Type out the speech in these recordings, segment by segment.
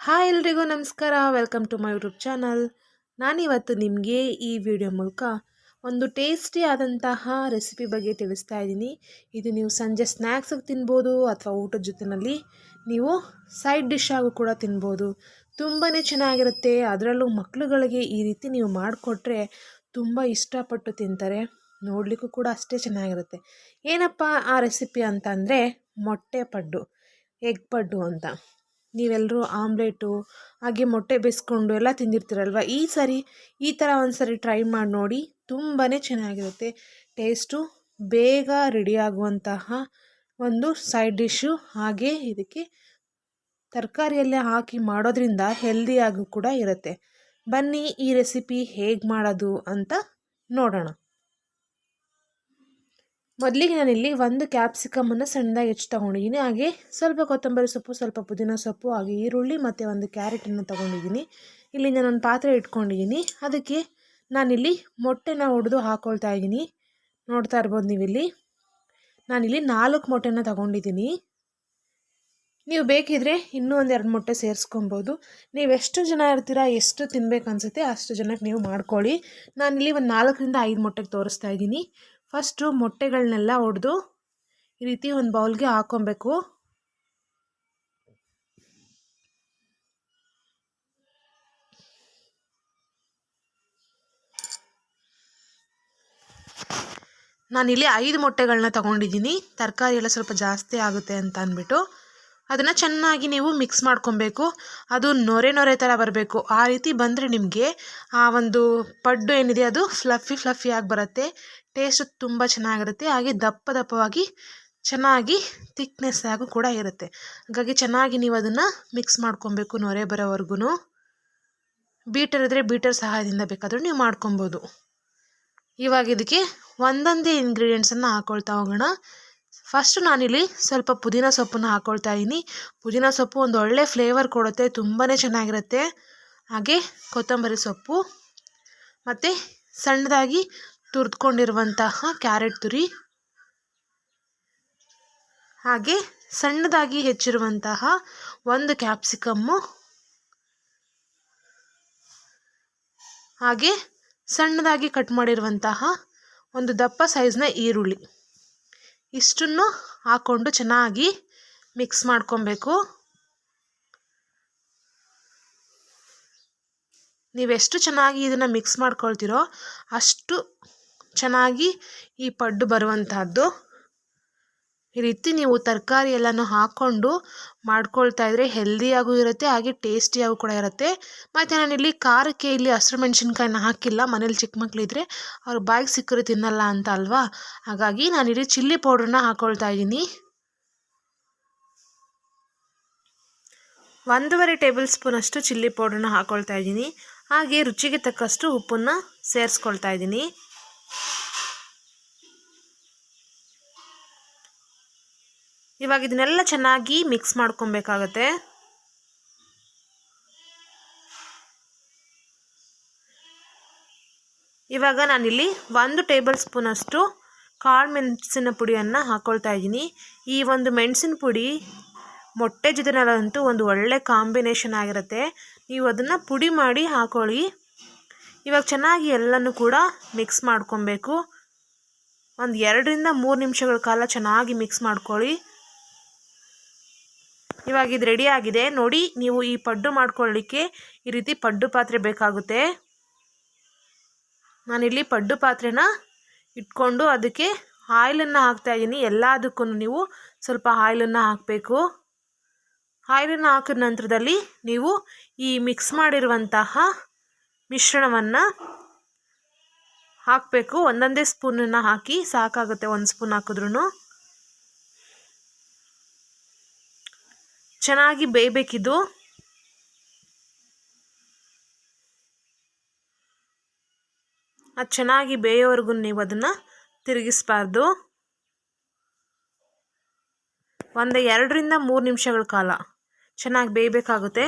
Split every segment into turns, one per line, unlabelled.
Hi ಎಲ್ರಿಗೂ ನಮಸ್ಕಾರ. Welcome to my YouTube channel ನಾನಿವತ್ತು ನಿಮಗೆ ಈ ವಿಡಿಯೋ ಮೂಲಕ ಒಂದು ಟೇಸ್ಟಿ ಆದಂತಹ ರೆಸಿಪಿ ಬಗ್ಗೆ ತಿಳಿಸ್ತಾ ಇದ್ದೀನಿ. ಇದು ನೀವು ಸಂಜೆ ಸ್ನ್ಯಾಕ್ಸಿಗೆ ತಿನ್ಬೋದು ಅಥವಾ ಊಟದ ಜೊತೆಯಲ್ಲಿ ನೀವು ಸೈಡ್ ಡಿಶ್ ಆಗು ಕೂಡ ತಿನ್ಬೋದು. ತುಂಬಾ ಚೆನ್ನಾಗಿರುತ್ತೆ. ಅದರಲ್ಲೂ ಮಕ್ಕಳುಗಳಿಗೆ ಈ ರೀತಿ ನೀವು ಮಾಡಿಕೊಟ್ರೆ ತುಂಬ ಇಷ್ಟಪಟ್ಟು ತಿಂತಾರೆ. ನೋಡಲಿಕ್ಕೂ ಕೂಡ ಅಷ್ಟೇ ಚೆನ್ನಾಗಿರುತ್ತೆ. ಏನಪ್ಪ ಆ ರೆಸಿಪಿ ಅಂತಂದರೆ ಮೊಟ್ಟೆ ಪಡ್ಡು, ಎಗ್ ಪಡ್ಡು ಅಂತ. ನೀವೆಲ್ಲರೂ ಆಮ್ಲೆಟು, ಹಾಗೆ ಮೊಟ್ಟೆ ಬೇಯಿಸ್ಕೊಂಡು ಎಲ್ಲ ತಿಂದಿರ್ತೀರಲ್ವ? ಈ ಸರಿ, ಈ ಥರ ಒಂದು ಸರಿ ಟ್ರೈ ಮಾಡಿ ನೋಡಿ ತುಂಬಾ ಚೆನ್ನಾಗಿರುತ್ತೆ. ಟೇಸ್ಟು ಬೇಗ ರೆಡಿ ಆಗುವಂತಹ ಒಂದು ಸೈಡ್ ಡಿಶ್ಶು. ಹಾಗೆ ಇದಕ್ಕೆ ತರಕಾರಿಯಲ್ಲೇ ಹಾಕಿ ಮಾಡೋದ್ರಿಂದ ಹೆಲ್ದಿಯಾಗೂ ಕೂಡ ಇರುತ್ತೆ. ಬನ್ನಿ ಈ ರೆಸಿಪಿ ಹೇಗೆ ಮಾಡೋದು ಅಂತ ನೋಡೋಣ. ಮೊದಲಿಗೆ ನಾನಿಲ್ಲಿ ಒಂದು ಕ್ಯಾಪ್ಸಿಕಮನ್ನು ಸಣ್ಣದಾಗಿ ಹೆಚ್ಚು ತೊಗೊಂಡಿದ್ದೀನಿ ಹಾಗೆ ಸ್ವಲ್ಪ ಕೊತ್ತಂಬರಿ ಸೊಪ್ಪು, ಸ್ವಲ್ಪ ಪುದೀನ ಸೊಪ್ಪು, ಹಾಗೆ ಈರುಳ್ಳಿ ಮತ್ತು ಒಂದು ಕ್ಯಾರೆಟನ್ನು ತೊಗೊಂಡಿದ್ದೀನಿ ಇಲ್ಲಿ ನಾನೊಂದು ಪಾತ್ರೆ ಇಟ್ಕೊಂಡಿದ್ದೀನಿ ಅದಕ್ಕೆ ನಾನಿಲ್ಲಿ ಮೊಟ್ಟೆನ ಒಡೆದು ಹಾಕ್ಕೊಳ್ತಾ ಇದ್ದೀನಿ ನೋಡ್ತಾ ಇರ್ಬೋದು ನೀವಿಲ್ಲಿ. ನಾನಿಲ್ಲಿ ನಾಲ್ಕು ಮೊಟ್ಟೆನ ತೊಗೊಂಡಿದ್ದೀನಿ ನೀವು ಬೇಕಿದ್ರೆ ಇನ್ನೂ ಒಂದು ಎರಡು ಮೊಟ್ಟೆ ಸೇರಿಸ್ಕೊಬೋದು. ನೀವು ಎಷ್ಟು ಜನ ಇರ್ತೀರಾ, ಎಷ್ಟು ತಿನ್ಬೇಕು ಅನಿಸುತ್ತೆ ಅಷ್ಟು ಜನಕ್ಕೆ ನೀವು ಮಾಡ್ಕೊಳ್ಳಿ. ನಾನಿಲ್ಲಿ ಒಂದು ನಾಲ್ಕರಿಂದ ಐದು ಮೊಟ್ಟೆಗೆ ತೋರಿಸ್ತಾ ಇದ್ದೀನಿ ಫಸ್ಟು ಮೊಟ್ಟೆಗಳನ್ನೆಲ್ಲ ಒಡೆದು ಈ ರೀತಿ ಒಂದು ಬೌಲ್ಗೆ ಹಾಕ್ಕೊಬೇಕು. ನಾನಿಲ್ಲಿ ಐದು ಮೊಟ್ಟೆಗಳನ್ನ ತೊಗೊಂಡಿದ್ದೀನಿ. ತರಕಾರಿ ಎಲ್ಲ ಸ್ವಲ್ಪ ಜಾಸ್ತಿ ಆಗುತ್ತೆ ಅಂತ ಅಂದ್ಬಿಟ್ಟು ಅದನ್ನು ಚೆನ್ನಾಗಿ ನೀವು ಮಿಕ್ಸ್ ಮಾಡ್ಕೊಬೇಕು. ಅದು ನೊರೆ ನೊರೆ ಥರ ಬರಬೇಕು. ಆ ರೀತಿ ಬಂದರೆ ನಿಮಗೆ ಆ ಒಂದು ಪಡ್ಡು ಏನಿದೆ ಅದು ಫ್ಲಫಿ ಫ್ಲಫಿ ಆಗಿ ಬರುತ್ತೆ. ಟೇಸ್ಟ್ ತುಂಬ ಚೆನ್ನಾಗಿರುತ್ತೆ. ಹಾಗೆ ದಪ್ಪ ದಪ್ಪವಾಗಿ ಚೆನ್ನಾಗಿ ತಿಕ್ನೆಸ್ ಆಗು ಕೂಡ ಇರುತ್ತೆ. ಹಾಗಾಗಿ ಚೆನ್ನಾಗಿ ನೀವು ಅದನ್ನು ಮಿಕ್ಸ್ ಮಾಡ್ಕೊಬೇಕು ನೊರೆ ಬರೋವರೆಗೂ ಬೀಟರ್ ಇದ್ದರೆ ಬೀಟರ್ ಸಹಾಯದಿಂದ ಬೇಕಾದರೂ ನೀವು ಮಾಡ್ಕೊಬೋದು. ಇವಾಗ ಇದಕ್ಕೆ ಒಂದೊಂದೇ ಇಂಗ್ರೀಡಿಯೆಂಟ್ಸನ್ನು ಹಾಕ್ಕೊಳ್ತಾ ಹೋಗೋಣ. ಫಸ್ಟು ನಾನಿಲ್ಲಿ ಸ್ವಲ್ಪ ಪುದೀನ ಸೊಪ್ಪನ್ನು ಹಾಕ್ಕೊಳ್ತಾ ಇದ್ದೀನಿ ಪುದೀನ ಸೊಪ್ಪು ಒಂದು ಒಳ್ಳೆ ಫ್ಲೇವರ್ ಕೊಡುತ್ತೆ ತುಂಬಾ ಚೆನ್ನಾಗಿರುತ್ತೆ. ಹಾಗೆ ಕೊತ್ತಂಬರಿ ಸೊಪ್ಪು, ಮತ್ತು ಸಣ್ಣದಾಗಿ ತುರಿದ್ಕೊಂಡಿರುವಂತಹ ಕ್ಯಾರೆಟ್ ತುರಿ, ಹಾಗೆ ಸಣ್ಣದಾಗಿ ಹೆಚ್ಚಿರುವಂತಹ ಒಂದು ಕ್ಯಾಪ್ಸಿಕಮ್ಮು ಹಾಗೆ ಸಣ್ಣದಾಗಿ ಕಟ್ ಮಾಡಿರುವಂತಹ ಒಂದು ದಪ್ಪ ಸೈಜ್ನ ಈರುಳ್ಳಿ. ಇಷ್ಟನ್ನು ಹಾಕ್ಕೊಂಡು ಚೆನ್ನಾಗಿ ಮಿಕ್ಸ್ ಮಾಡ್ಕೊಬೇಕು. ನೀವೆಷ್ಟು ಚೆನ್ನಾಗಿ ಇದನ್ನು ಮಿಕ್ಸ್ ಮಾಡ್ಕೊಳ್ತೀರೋ ಅಷ್ಟು ಚೆನ್ನಾಗಿ ಈ ಪಡ್ಡು ಬರುವಂತಹದ್ದು. ಈ ರೀತಿ ನೀವು ತರಕಾರಿ ಎಲ್ಲನೂ ಹಾಕ್ಕೊಂಡು ಮಾಡ್ಕೊಳ್ತಾ ಇದ್ರೆ ಹೆಲ್ದಿಯಾಗೂ ಇರುತ್ತೆ, ಹಾಗೆ ಟೇಸ್ಟಿಯಾಗೂ ಕೂಡ ಇರುತ್ತೆ. ಮತ್ತು ನಾನಿಲ್ಲಿ ಖಾರಕ್ಕೆ ಇಲ್ಲಿ ಹಸಿರು ಮೆಣಸಿನ್ಕಾಯಿನ ಹಾಕಿಲ್ಲ, ಮನೇಲಿ ಚಿಕ್ಕ ಮಕ್ಕಳಿದ್ರೆ ಅವ್ರ ಬಾಯಿಗೆ ಸಿಕ್ಕರೆ ತಿನ್ನಲ್ಲ ಅಂತ ಅಲ್ವಾ? ಹಾಗಾಗಿ ನಾನಿಲ್ಲಿ ಚಿಲ್ಲಿ ಪೌಡ್ರನ್ನ ಹಾಕ್ಕೊಳ್ತಾ ಇದ್ದೀನಿ. ಒಂದೂವರೆ ಟೇಬಲ್ ಸ್ಪೂನಷ್ಟು ಚಿಲ್ಲಿ ಪೌಡ್ರನ್ನ ಹಾಕ್ಕೊಳ್ತಾ ಇದ್ದೀನಿ. ಹಾಗೆ ರುಚಿಗೆ ತಕ್ಕಷ್ಟು ಉಪ್ಪನ್ನು ಸೇರಿಸ್ಕೊಳ್ತಾ ಇದ್ದೀನಿ. ಇವಾಗ ಇದನ್ನೆಲ್ಲ ಚೆನ್ನಾಗಿ ಮಿಕ್ಸ್ ಮಾಡ್ಕೊಬೇಕಾಗತ್ತೆ. ಇವಾಗ ನಾನಿಲ್ಲಿ ಒಂದು ಟೇಬಲ್ ಸ್ಪೂನಷ್ಟು ಕಾಳು ಮೆಣಸಿನ ಪುಡಿಯನ್ನು ಹಾಕ್ಕೊಳ್ತಾ ಇದ್ದೀನಿ. ಈ ಒಂದು ಮೆಣಸಿನ ಪುಡಿ ಮೊಟ್ಟೆ ಜೊತೆನಲ್ಲಂತೂ ಒಂದು ಒಳ್ಳೆ ಕಾಂಬಿನೇಷನ್ ಆಗಿರುತ್ತೆ. ನೀವು ಅದನ್ನು ಪುಡಿ ಮಾಡಿ ಹಾಕೊಳ್ಳಿ. ಇವಾಗ ಚೆನ್ನಾಗಿ ಎಲ್ಲನೂ ಕೂಡ ಮಿಕ್ಸ್ ಮಾಡ್ಕೊಬೇಕು. ಒಂದು ಎರಡರಿಂದ ಮೂರು ನಿಮಿಷಗಳ ಕಾಲ ಚೆನ್ನಾಗಿ ಮಿಕ್ಸ್ ಮಾಡ್ಕೊಳ್ಳಿ. ಇವಾಗ ಇದು ರೆಡಿ ಆಗಿದೆ. ನೋಡಿ, ನೀವು ಈ ಪಡ್ಡು ಮಾಡ್ಕೊಳ್ಳಿಕ್ಕೆ ಈ ರೀತಿ ಪಡ್ಡು ಪಾತ್ರೆ ಬೇಕಾಗುತ್ತೆ. ನಾನಿಲ್ಲಿ ಪಡ್ಡು ಪಾತ್ರೆನ ಇಟ್ಕೊಂಡು ಅದಕ್ಕೆ ಆಯಿಲನ್ನು ಹಾಕ್ತಾಯಿದ್ದೀನಿ ಎಲ್ಲದಕ್ಕೂ ನೀವು ಸ್ವಲ್ಪ ಆಯಿಲನ್ನು ಹಾಕಬೇಕು. ಆಯಿಲನ್ನು ಹಾಕಿದ ನಂತರದಲ್ಲಿ ನೀವು ಈ ಮಿಕ್ಸ್ ಮಾಡಿರುವಂತಹ ಮಿಶ್ರಣವನ್ನು ಹಾಕಬೇಕು. ಒಂದೊಂದೇ ಸ್ಪೂನನ್ನು ಹಾಕಿ ಸಾಕಾಗುತ್ತೆ. ಒಂದು ಸ್ಪೂನ್ ಹಾಕಿದ್ರೂ ಚೆನ್ನಾಗಿ ಬೇಯಬೇಕಿದು. ಅದು ಚೆನ್ನಾಗಿ ಬೇಯೋವರೆಗೂ ನೀವು ಅದನ್ನು ತಿರುಗಿಸ್ಬಾರ್ದು. ಒಂದು ಎರಡರಿಂದ ಮೂರು ನಿಮಿಷಗಳ ಕಾಲ. ಚೆನ್ನಾಗಿ ಬೇಯಬೇಕಾಗುತ್ತೆ.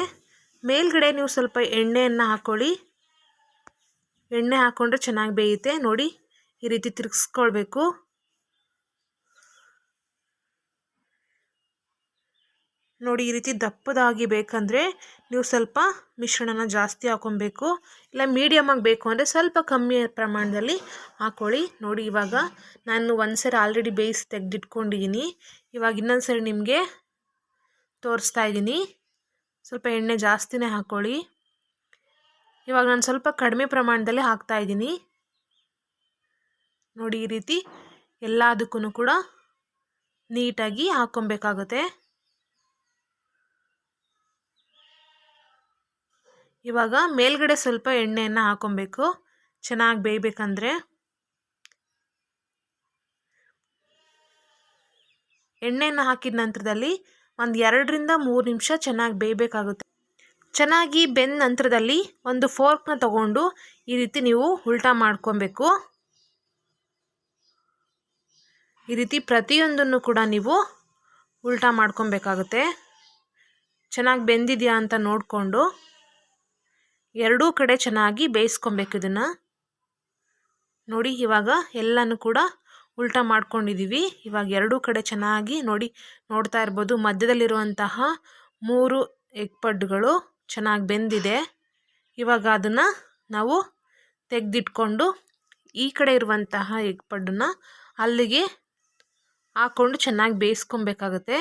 ಮೇಲ್ಗಡೆ ನೀವು ಸ್ವಲ್ಪ ಎಣ್ಣೆಯನ್ನು ಹಾಕ್ಕೊಳ್ಳಿ ಎಣ್ಣೆ ಹಾಕ್ಕೊಂಡ್ರೆ ಚೆನ್ನಾಗಿ ಬೇಯುತ್ತೆ. ನೋಡಿ, ಈ ರೀತಿ ತಿರುಗಿಸ್ಕೊಳ್ಬೇಕು. ನೋಡಿ ಈ ರೀತಿ ದಪ್ಪದಾಗಿ ಬೇಕಂದರೆ ನೀವು ಸ್ವಲ್ಪ ಮಿಶ್ರಣನ ಜಾಸ್ತಿ ಹಾಕೊಬೇಕು. ಇಲ್ಲ ಮೀಡಿಯಮ್ ಆಗಿ ಬೇಕು ಅಂದರೆ ಸ್ವಲ್ಪ ಕಮ್ಮಿ ಪ್ರಮಾಣದಲ್ಲಿ ಹಾಕೊಳ್ಳಿ. ನೋಡಿ ಇವಾಗ ನಾನು ಒಂದು ಸರಿ ಆಲ್ರೆಡಿ ಬೇಯಿಸಿ ತೆಗೆದಿಟ್ಕೊಂಡಿದ್ದೀನಿ ಇವಾಗ ಇನ್ನೊಂದು ಸರಿ ನಿಮಗೆ ತೋರಿಸ್ತಾ ಇದ್ದೀನಿ ಸ್ವಲ್ಪ ಎಣ್ಣೆ ಜಾಸ್ತಿನೇ ಹಾಕ್ಕೊಳ್ಳಿ ಇವಾಗ ನಾನು ಸ್ವಲ್ಪ ಕಡಿಮೆ ಪ್ರಮಾಣದಲ್ಲಿ ಹಾಕ್ತಾ ಇದ್ದೀನಿ ನೋಡಿ ಈ ರೀತಿ ಎಲ್ಲದಕ್ಕೂ ಕೂಡ ನೀಟಾಗಿ ಹಾಕ್ಕೊಬೇಕಾಗುತ್ತೆ ಇವಾಗ ಮೇಲ್ಗಡೆ ಸ್ವಲ್ಪ ಎಣ್ಣೆಯನ್ನು ಹಾಕೊಬೇಕು. ಚೆನ್ನಾಗಿ ಬೇಯಬೇಕಂದ್ರೆ. ಎಣ್ಣೆಯನ್ನು ಹಾಕಿದ ನಂತರದಲ್ಲಿ ಒಂದು ಎರಡರಿಂದ ಮೂರು ನಿಮಿಷ ಚೆನ್ನಾಗಿ ಬೇಯಬೇಕಾಗುತ್ತೆ. ಚೆನ್ನಾಗಿ ಬೆಂದ ನಂತರದಲ್ಲಿ ಒಂದು ಫೋರ್ಕ್ನ ತಗೊಂಡು ಈ ರೀತಿ ನೀವು ಉಲ್ಟಾ ಮಾಡ್ಕೊಬೇಕು. ಈ ರೀತಿ ಪ್ರತಿಯೊಂದನ್ನು ಕೂಡ ನೀವು ಉಲ್ಟಾ ಮಾಡ್ಕೊಬೇಕಾಗುತ್ತೆ. ಚೆನ್ನಾಗಿ ಬೆಂದಿದೆಯಾ ಅಂತ ನೋಡಿಕೊಂಡು. ಎರಡೂ ಕಡೆ ಚೆನ್ನಾಗಿ ಬೇಯಿಸ್ಕೊಬೇಕು ಇದನ್ನು. ನೋಡಿ, ಇವಾಗ ಎಲ್ಲನೂ ಕೂಡ ಉಲ್ಟಾ ಮಾಡ್ಕೊಂಡಿದ್ದೀವಿ ಇವಾಗ ಎರಡೂ ಕಡೆ ಚೆನ್ನಾಗಿ ನೋಡಿ, ನೋಡ್ತಾ ಇರ್ಬೋದು. ಮಧ್ಯದಲ್ಲಿರುವಂತಹ ಮೂರು ಎಗ್ ಪಡ್ಡುಗಳು ಚೆನ್ನಾಗಿ ಬೆಂದಿದೆ. ಇವಾಗ ಅದನ್ನು ನಾವು ತೆಗೆದಿಟ್ಕೊಂಡು ಈ ಕಡೆ ಇರುವಂತಹ ಎಗ್ ಪಡ್ಡನ್ನ ಅಲ್ಲಿಗೆ ಹಾಕ್ಕೊಂಡು ಚೆನ್ನಾಗಿ ಬೇಯಿಸ್ಕೊಬೇಕಾಗತ್ತೆ.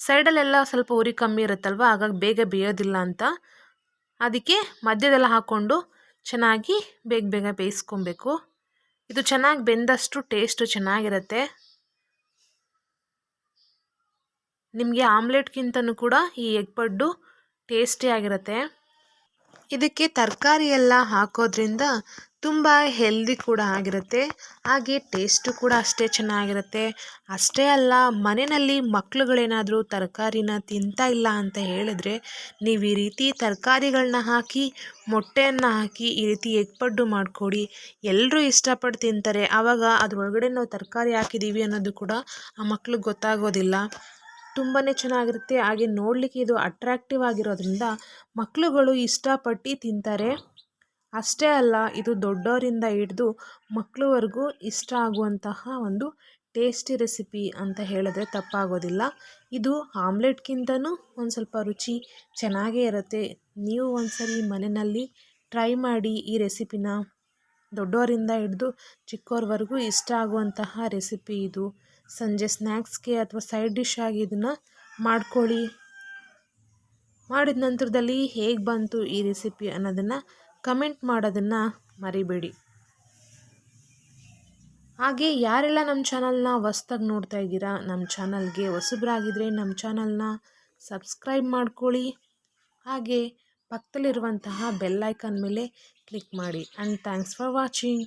ಸೈಡಲ್ಲೆಲ್ಲ ಸ್ವಲ್ಪ ಉರಿ ಕಮ್ಮಿ ಇರುತ್ತಲ್ವ? ಹಾಗಾಗಿ ಬೇಗ ಬೇಯೋದಿಲ್ಲ ಅಂತ. ಅದಕ್ಕೆ ಮಧ್ಯದೆಲ್ಲ ಹಾಕ್ಕೊಂಡು ಚೆನ್ನಾಗಿ ಬೇಗ ಬೇಗ ಬೇಯಿಸ್ಕೊಬೇಕು. ಇದು ಚೆನ್ನಾಗಿ ಬೆಂದಷ್ಟು ಟೇಸ್ಟು ಚೆನ್ನಾಗಿರುತ್ತೆ. ನಿಮಗೆ ಆಮ್ಲೆಟ್ಗಿಂತನೂ ಕೂಡ ಈ ಎಗ್ ಪಡ್ಡು ಟೇಸ್ಟಿಯಾಗಿರುತ್ತೆ ಇದಕ್ಕೆ ತರಕಾರಿ ಎಲ್ಲ ಹಾಕೋದ್ರಿಂದ ತುಂಬ ಹೆಲ್ದಿ ಕೂಡ ಆಗಿರುತ್ತೆ. ಹಾಗೆ ಟೇಸ್ಟು ಕೂಡ ಅಷ್ಟೇ ಚೆನ್ನಾಗಿರುತ್ತೆ. ಅಷ್ಟೇ ಅಲ್ಲ, ಮನೆಯಲ್ಲಿ ಮಕ್ಳುಗಳೇನಾದರೂ ತರಕಾರಿನ ತಿಂತಾ ಇಲ್ಲ ಅಂತ ಹೇಳಿದ್ರೆ ನೀವು ಈ ರೀತಿ ತರಕಾರಿಗಳನ್ನ ಹಾಕಿ, ಮೊಟ್ಟೆಯನ್ನು ಹಾಕಿ ಈ ರೀತಿ ಎಗ್ಪಡ್ಡು ಮಾಡಿಕೊಡಿ. ಎಲ್ಲರೂ ಇಷ್ಟಪಟ್ಟು ತಿಂತಾರೆ. ಆವಾಗ ಅದರೊಳಗಡೆ ನಾವು ತರಕಾರಿ ಹಾಕಿದ್ದೀವಿ ಅನ್ನೋದು ಕೂಡ ಆ ಮಕ್ಳಿಗೆ ಗೊತ್ತಾಗೋದಿಲ್ಲ. ತುಂಬಾ ಚೆನ್ನಾಗಿರುತ್ತೆ. ಹಾಗೆ ನೋಡಲಿಕ್ಕೆ ಇದು ಅಟ್ರಾಕ್ಟಿವ್ ಆಗಿರೋದ್ರಿಂದ ಮಕ್ಕಳುಗಳು ಇಷ್ಟಪಟ್ಟು ತಿಂತಾರೆ. ಅಷ್ಟೇ ಅಲ್ಲ, ಇದು ದೊಡ್ಡವರಿಂದ ಹಿಡಿದು ಮಕ್ಕಳವರೆಗೂ ಇಷ್ಟ ಆಗುವಂತಹ ಒಂದು ಟೇಸ್ಟಿ ರೆಸಿಪಿ ಅಂತ ಹೇಳಿದ್ರೆ ತಪ್ಪಾಗೋದಿಲ್ಲ. ಇದು ಆಮ್ಲೆಟ್ಗಿಂತನೂ ಒಂದು ಸ್ವಲ್ಪ ರುಚಿ ಚೆನ್ನಾಗೇ ಇರುತ್ತೆ. ನೀವು ಒಂದ್ಸರಿ ಮನೆಯಲ್ಲಿ ಟ್ರೈ ಮಾಡಿ ಈ ರೆಸಿಪಿನ. ದೊಡ್ಡವರಿಂದ ಹಿಡಿದು ಚಿಕ್ಕವ್ರವರೆಗೂ ಇಷ್ಟ ಆಗುವಂತಹ ರೆಸಿಪಿ ಇದು. ಸಂಜೆ ಸ್ನ್ಯಾಕ್ಸ್ಗೆ ಅಥವಾ ಸೈಡ್ ಡಿಶ್ ಆಗಿ ಇದನ್ನು ಮಾಡ್ಕೊಳ್ಳಿ. ಮಾಡಿದ ನಂತರದಲ್ಲಿ ಹೇಗೆ ಬಂತು ಈ ರೆಸಿಪಿ ಅನ್ನೋದನ್ನು ಕಮೆಂಟ್ ಮಾಡೋದನ್ನು ಮರಿಬೇಡಿ. ಹಾಗೆ ಯಾರೆಲ್ಲ ನಮ್ಮ ಚಾನಲ್ನ ಹೊಸ್ದಾಗಿ ನೋಡ್ತಾ ಇದ್ದೀರಾ, ನಮ್ಮ ಚಾನಲ್ಗೆ ಹೊಸಬ್ರಾಗಿದ್ದರೆ ನಮ್ಮ ಚಾನಲ್ನ ಸಬ್ಸ್ಕ್ರೈಬ್ ಮಾಡ್ಕೊಳ್ಳಿ. ಹಾಗೆ ಪಕ್ಕದಲ್ಲಿರುವಂತಹ ಬೆಲ್ಲೈಕನ್ ಮೇಲೆ ಕ್ಲಿಕ್ ಮಾಡಿ. And thanks for watching